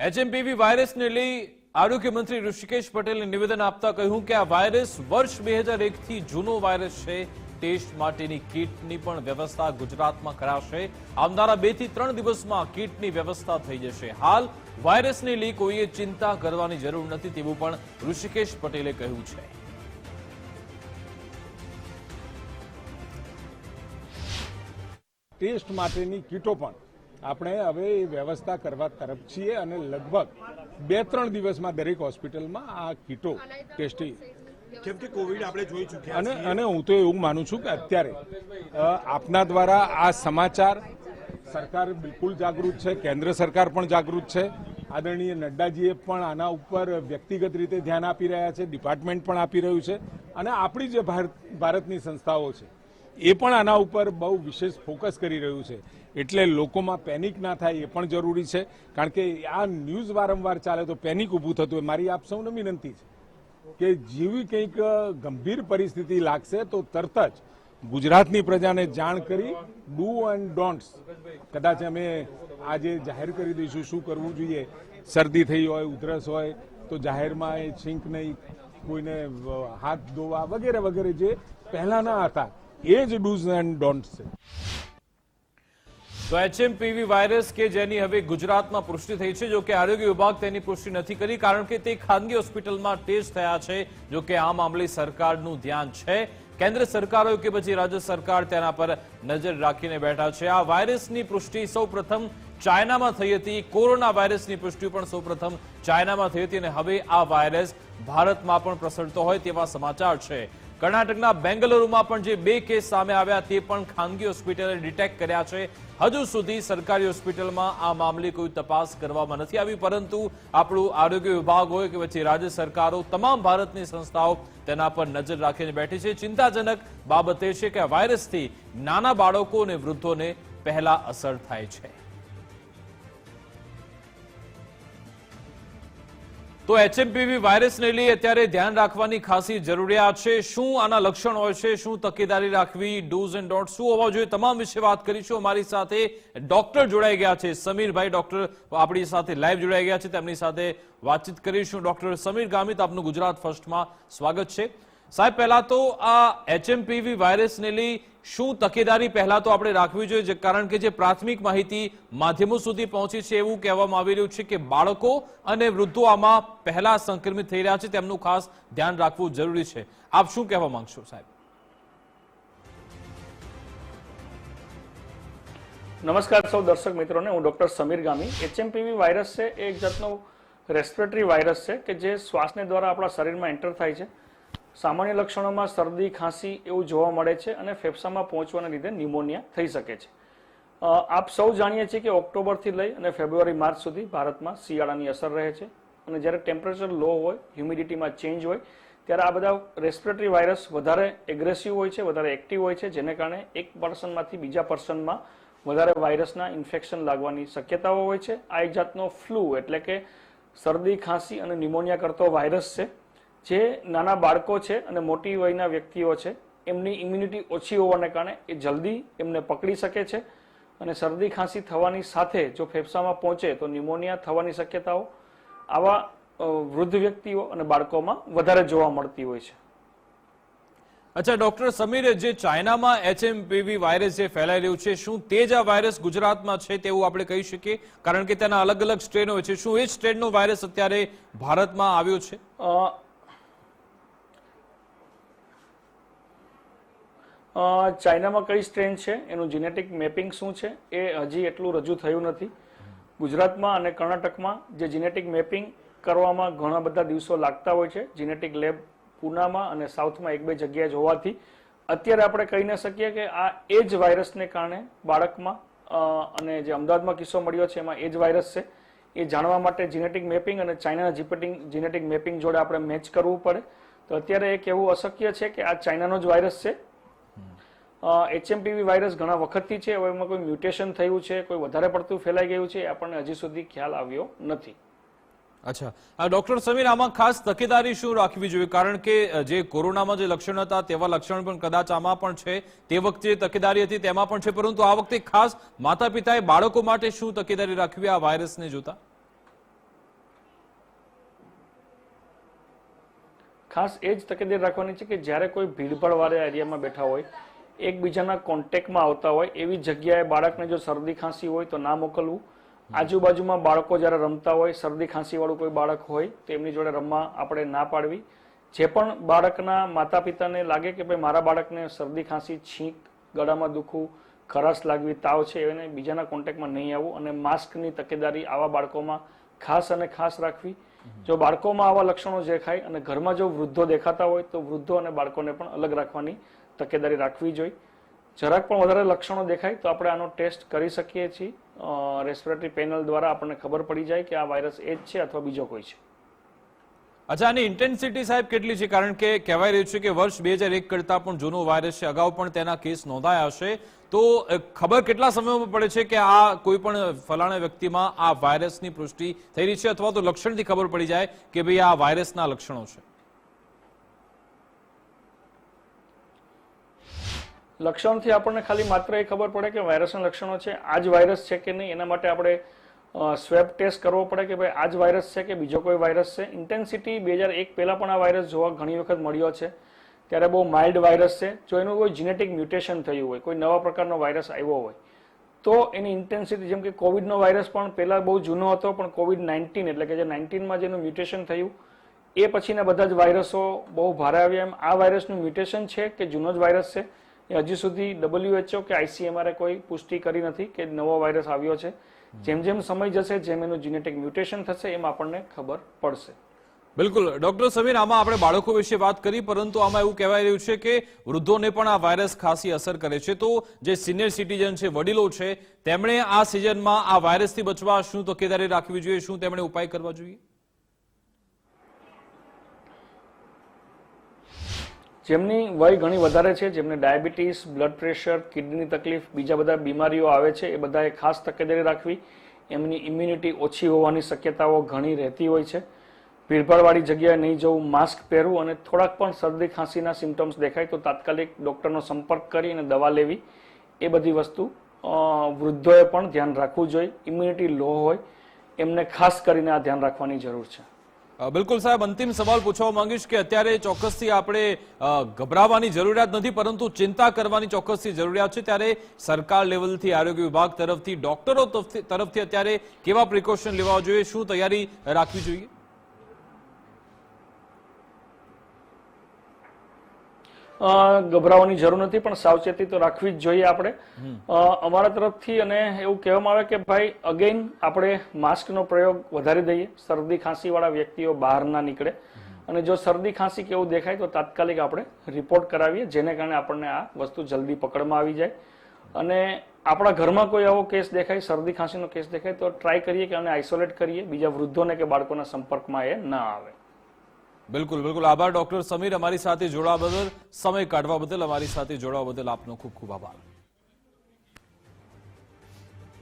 HMPV વાયરસને લઈ આરોગ્ય મંત્રી ઋષિકેશ પટેલે નિવેદન આપતા કહ્યું કે આ વાયરસ વર્ષ બે હજાર એકથી જૂનો વાયરસ છે. ટેસ્ટ માટેની કીટની પણ વ્યવસ્થા ગુજરાતમાં કરાશે. આવનારા બેથી ત્રણ દિવસમાં કીટની વ્યવસ્થા થઈ જશે. હાલ વાયરસને લઈ કોઈએ ચિંતા કરવાની જરૂર નથી તેવું પણ ઋષિકેશ પટેલે કહ્યું છે. ટેસ્ટ માટેની કીટો પણ આપણે હવે એ વ્યવસ્થા કરવા તરફ છીએ અને લગભગ બે ત્રણ દિવસમાં દરેક હોસ્પિટલમાં આ કીટો ટેસ્ટિંગ કેમ કે કોવિડ આપણે જોઈ ચૂક્યા અને અને હું તો એવું માનું છું કે અત્યારે આપના દ્વારા આ સમાચાર સરકાર બિલકુલ જાગૃત છે કેન્દ્ર સરકાર પણ જાગૃત છે. આદરણીય નડ્ડાજીએ પણ આના ઉપર વ્યક્તિગત રીતે ધ્યાન આપી રહ્યા છે ડિપાર્ટમેન્ટ પણ આપી રહ્યું છે. અને આપણી જે ભારત ભારતની સંસ્થાઓ છે એ પણ આના ઉપર બહુ વિશેષ ફોકસ કરી રહ્યું છે. એટલે લોકોમાં પેનિક ના થાય એ પણ જરૂરી છે. કારણ કે આ ન્યૂઝ વારંવાર ચાલે તો પેનિક ઊભું થતું હોય. મારી આપ સૌને વિનંતી છે કે જેવી કંઈક ગંભીર પરિસ્થિતિ લાગશે તો તરત જ ગુજરાતની પ્રજાને જાણ કરી, ડુ એન્ડ ડોન્ટ્સ. કદાચ અમે આજે જાહેર કરી દઈશું શું કરવું જોઈએ. શરદી થઈ હોય, ઉધરસ હોય, તો જાહેરમાં એ છીંક નહીં, કોઈને હાથ ધોવા વગેરે વગેરે જે પહેલાના હતા એ જ ડૂઝ એન્ડ ડોન્ટ છે તો એચએમપીવી વાયરસ કે જેની હવે ગુજરાતમાં પુષ્ટિ થઈ છે, જો કે આરોગ્ય વિભાગ તેની પુષ્ટિ નથી કરી, કારણ કે તે ખાનગી હોસ્પિટલમાં ટેસ્ટ થયા છે, જો કે આ મામલે સરકારનું ધ્યાન છે. કેન્દ્ર સરકાર હોય કે પછી રાજ્ય સરકાર તેના પર નજર રાખીને બેઠા છે. આ વાયરસની પુષ્ટિ સૌ પ્રથમ ચાઇનામાં થઈ હતી કોરોના વાયરસની પુષ્ટિ પણ સૌપ્રથમ ચાઇનામાં થઈ હતી અને હવે આ વાયરસ ભારતમાં પણ પ્રસરતો હોય તેવા સમાચાર છે. કર્ણાટકના બેંગલુરુમાં પણ જે બે કેસ સામે આવ્યા તે પણ ખાનગી હોસ્પિટલે ડિટેક્ટ કર્યા છે. હજુ સુધી સરકારી હોસ્પિટલમાં આ મામલે કોઈ તપાસ કરવામાં નથી આવી, પરંતુ આપણું આરોગ્ય વિભાગ હોય કે પછી રાજ્ય સરકારો, તમામ ભારતની સંસ્થાઓ તેના પર નજર રાખીને બેઠી છે. ચિંતાજનક બાબત એ છે કે વાયરસથી નાના બાળકો અને વૃદ્ધોને પહેલા અસર થાય છે. તો એચએમપીવી વાયરસને લઈ અત્યારે ધ્યાન રાખવાની ખાસી જરૂરિયાત છે. શું આના લક્ષણ હોય છે? શું તકેદારી રાખવી? ડૂઝ એન્ડ ડોટ શું હોવા જોઈએ? તમામ વિશે વાત કરીશું. અમારી સાથે ડોક્ટર જોડાઈ ગયા છે. સમીરભાઈ ડોક્ટર આપણી સાથે લાઈવ જોડાઈ ગયા છે. તેમની સાથે વાતચીત કરીશું. ડોક્ટર સમીર ગામિત આપનું ગુજરાત ફર્સ્ટમાં સ્વાગત છે. સાહેબ, પહેલા તો આ એચએમપીવી વાયરસને લઈ શું તકેદારી પહેલા તો આપણે રાખવી જોઈએ? કારણ કે જે પ્રાથમિક માહિતી માધ્યમો સુધી પહોંચી છે એવું કહેવામાં આવી રહ્યું છે કે બાળકો અને વૃદ્ધો આમાં પહેલા સંક્રમિત થઈ રહ્યા છે. તેમનું ખાસ ધ્યાન રાખવું જરૂરી છે. આપ શું કહેવા માંગશો સાહેબ? નમસ્કાર સૌ દર્શક મિત્રોને. હું doctor Samir Gami. HMPV virus છે એ એક જાતનો રેસ્પિરેટરી વાયરસ છે કે જે શ્વાસને દ્વારા આપણા શરીરમાં એન્ટર થાય છે. સામાન્ય લક્ષણોમાં શરદી, ખાંસી એવું જોવા મળે છે અને ફેફસામાં પહોંચવાના લીધે ન્યુમોનિયા થઈ શકે છે. આપ સૌ જાણીએ છીએ કે ઓક્ટોબરથી લઈ અને ફેબ્રુઆરી, માર્ચ સુધી ભારતમાં શિયાળાની અસર રહે છે અને જ્યારે ટેમ્પરેચર લો હોય, હ્યુમિડિટીમાં ચેન્જ હોય, ત્યારે આ બધા રેસ્પિરેટરી વાયરસ વધારે એગ્રેસિવ હોય છે, વધારે એક્ટિવ હોય છે, જેને કારણે એક પર્સનમાંથી બીજા પર્સનમાં વધારે વાયરસના ઇન્ફેક્શન લાગવાની શક્યતાઓ હોય છે. આ એક જાતનો ફ્લૂ એટલે કે શરદી, ખાંસી અને ન્યુમોનિયા કરતો વાયરસ છે. જે નાના બાળકો છે અને મોટી વયના વ્યક્તિઓ છે એમની ઇમ્યુનિટી ઓછી હોવાને કારણે એ જલ્દી એમને પકડી શકે છે અને શરદી ખાંસી થવાની સાથે જો ફેફસામાં પહોંચે તો ન્યુમોનિયા થવાની શક્યતાઓ આવા વૃદ્ધ વ્યક્તિઓ અને બાળકોમાં વધારે જોવા મળતી હોય છે. અચ્છા ડોક્ટર સમીર જે ચાઇનામાં એચએમપીવી વાયરસ જે ફેલાઈ રહ્યું છે શું તે જ આ વાયરસ ગુજરાતમાં છે તેવું આપણે કહી શકીએ? કારણ કે તેના અલગ અલગ સ્ટ્રેનો હોય છે. શું એ જ સ્ટ્રેનનો વાયરસ અત્યારે ભારતમાં આવ્યો છે? ચાઇનામાં કઈ સ્ટ્રેન છે? એનું જીનેટિક મેપિંગ શું છે? એ હજી એટલું રજૂ થયું નથી. ગુજરાતમાં અને કર્ણાટકમાં જે જીનેટિક મેપિંગ કરવામાં ઘણા બધા દિવસો લાગતા હોય છે. જીનેટિક લેબ પૂનામાં અને સાઉથમાં એક બે જગ્યાએ જ હોવાથી અત્યારે આપણે કહી ન શકીએ કે આ એ જ વાયરસને કારણે બાળકમાં અને જે અમદાવાદમાં કિસ્સો મળ્યો છે એમાં એ જ વાયરસ છે. એ જાણવા માટે જીનેટિક મેપિંગ અને ચાઇનાના જીપેટિંગ જીનેટિક મેપિંગ જોડે આપણે મેચ કરવું પડે. તો અત્યારે એક એવું અશક્ય છે કે આ ચાઇનાનો જ વાયરસ છે. એચએમપીવી વાયરસ ઘણા વખતથી છે હવે એમાં કોઈ મ્યુટેશન થયું છે કોઈ વધારે પડતું ફેલાઈ ગયું છે આપણને હજી સુધી ખ્યાલ આવ્યો નથી. અચ્છા. ડોક્ટર સમીર આમાં ખાસ તકેદારી શું રાખવી જોઈએ? કારણ કે જે કોરોનામાં જે લક્ષણ હતા તેવા લક્ષણ પણ કદાચ આમાં પણ છે. તે વખતે તકેદારી હતી તેમાં પણ છે. પરંતુ આ વખતે ખાસ માતા પિતાએ બાળકો માટે શું તકેદારી રાખવી આ વાયરસને જોતા? ખાસ એ જ તકેદારી રાખવાની છે કે જ્યારે કોઈ ભીડભાડવાળા એરિયામાં બેઠા હોય એકબીજાના કોન્ટેક્ટમાં આવતા હોય, એવી જગ્યાએ બાળકને જો શરદી ખાંસી હોય તો ના મોકલવું. આજુબાજુમાં બાળકો જ્યારે રમતા હોય, શરદી ખાંસીવાળું કોઈ બાળક હોય, તો એમની જોડે રમવા આપણે ના પાડવી. જે પણ બાળકના માતા પિતાને લાગે કે ભાઈ મારા બાળકને શરદી ખાંસી, છીંક, ગળામાં દુખવું, ખરાશ લાગવી, તાવ છે, એને બીજાના કોન્ટેક્ટમાં નહીં આવવું અને માસ્કની તકેદારી આવા બાળકોમાં ખાસ અને ખાસ રાખવી. જો બાળકોમાં આવા લક્ષણો દેખાય અને ઘરમાં જો વૃદ્ધો દેખાતા હોય, તો વૃદ્ધો અને બાળકોને પણ અલગ રાખવાની તકેદારી રાખવી જોઈએ. જરાક પણ વધારે લક્ષણો દેખાય તો આપણે આનો ટેસ્ટ કરી શકીએ છીએ. રેસ્પિરેટરી પેનલ દ્વારા આપણને ખબર પડી જાય કે આ વાયરસ એ જ છે અથવા બીજો કોઈ છે. અચ્છા, આની ઇન્ટેન્સિટી સાહેબ કેટલી છે? કારણ કે કહેવાય રહ્યું છે કે વર્ષ બે હજાર એક કરતા પણ જૂનો વાયરસ છે. અગાઉ પણ તેના કેસ નોંધાયા હશે. તો ખબર કેટલા સમયમાં પડે છે કે આ કોઈ પણ ફલાણા વ્યક્તિમાં આ વાયરસની પુષ્ટિ થઈ રહી છે? અથવા તો લક્ષણથી ખબર પડી જાય કે ભાઈ આ વાયરસના લક્ષણો છે. લક્ષણથી આપણને ખાલી માત્ર એ ખબર પડે કે વાયરસના લક્ષણો છે. આ જ વાયરસ છે કે નહીં, એના માટે આપણે સ્વેબ ટેસ્ટ કરવો પડે કે ભાઈ આ જ વાયરસ છે કે બીજો કોઈ વાયરસ છે. ઇન્ટેન્સિટી બે હજાર એક પહેલાં પણ આ વાયરસ જોવા ઘણી વખત મળ્યો છે. ત્યારે બહુ માઇલ્ડ વાયરસ છે. જો એનું કોઈ જીનેટિક મ્યુટેશન થયું હોય, કોઈ નવા પ્રકારનો વાયરસ આવ્યો હોય, તો એની ઇન્ટેન્સિટી, જેમ કે કોવિડનો વાયરસ પણ પહેલાં બહુ જૂનો હતો, પણ કોવિડ નાઇન્ટીન એટલે કે જે નાઇન્ટીનમાં જેનું મ્યુટેશન થયું, એ પછીના બધા જ વાયરસો બહુ ભારે આવ્યા એમ. આ વાયરસનું મ્યુટેશન છે કે જૂનો જ વાયરસ છે? એ હજી સુધી ડબલ્યુએચઓ કે આઈસીએમઆરએ કોઈ પુષ્ટિ કરી નથી કે નવો વાયરસ આવ્યો છે. જેમ જેમ સમય જશે, જેમ એનું જીનેટિક મ્યુટેશન થશે, એમ આપણને ખબર પડશે. બિલકુલ. ડોક્ટર સમીર, આમાં આપણે બાળકો વિશે વાત કરી, પરંતુ આમાં એવું કહેવાય રહ્યું છે કે વૃદ્ધોને પણ આ વાયરસ ખાસી અસર કરે છે. તો જે સિનિયર સિટીઝન છે, વડીલો છે, તેમણે આ સિઝનમાં આ વાયરસથી બચવા શું તકેદારી રાખવી જોઈએ? શું તેમણે ઉપાય કરવા જોઈએ? જેમની વય ઘણી વધારે છે, જેમને ડાયાબિટીસ, બ્લડ પ્રેશર, કિડની તકલીફ, બીજા બધા બીમારીઓ આવે છે, એ બધાએ ખાસ તકેદારી રાખવી. એમની ઇમ્યુનિટી ઓછી હોવાની શક્યતાઓ ઘણી રહેતી હોય છે. ભીડભાડવાળી જગ્યાએ નહીં જવું, માસ્ક પહેરવું અને થોડાક પણ શરદી ખાંસીના સિમ્ટમ્સ દેખાય તો તાત્કાલિક ડૉક્ટરનો સંપર્ક કરી અને દવા લેવી. એ બધી વસ્તુ વૃદ્ધોએ પણ ધ્યાન રાખવું જોઈએ. ઇમ્યુનિટી લો હોય, એમને ખાસ કરીને આ ધ્યાન રાખવાની જરૂર છે. બિલકુલ સાહેબ, અંતિમ સવાલ પૂછવા માંગીશ કે અત્યારે ચોક્કસથી આપણે ગભરાવાની જરૂરિયાત નથી, પરંતુ ચિંતા કરવાની ચોક્કસથી જરૂરિયાત છે. ત્યારે સરકાર લેવલથી, આરોગ્ય વિભાગ તરફથી, ડોક્ટરો તરફથી અત્યારે કેવા પ્રિકોશન લેવા જોઈએ, શું તૈયારી રાખવી જોઈએ? ગભરાવાની જરૂર નથી પણ સાવચેતી તો રાખવી જ જોઈએ આપણે. અમારા તરફથી અને એવું કહેવામાં આવે કે ભાઈ અગેઇન આપણે માસ્કનો પ્રયોગ વધારી દઈએ. શરદી ખાંસીવાળા વ્યક્તિઓ બહાર ના નીકળે. અને જો શરદી ખાંસી કેવું દેખાય તો તાત્કાલિક આપણે રિપોર્ટ કરાવીએ જેને કારણે આપણને આ વસ્તુ જલ્દી પકડમાં આવી જાય. અને આપણા ઘરમાં કોઈ આવો કેસ દેખાય શરદી ખાંસીનો કેસ દેખાય તો ટ્રાય કરીએ કે આને આઇસોલેટ કરીએ. બીજા વૃદ્ધોને કે બાળકોના સંપર્કમાં એ ના આવે. બિલકુલ બિલકુલ. આભાર, ડોક્ટર સમીર. અમારી સાથે જોડાવા બદલ, સમય કાઢવા બદલ, અમારી સાથે જોડાવા બદલ આપનો ખૂબ ખૂબ આભાર.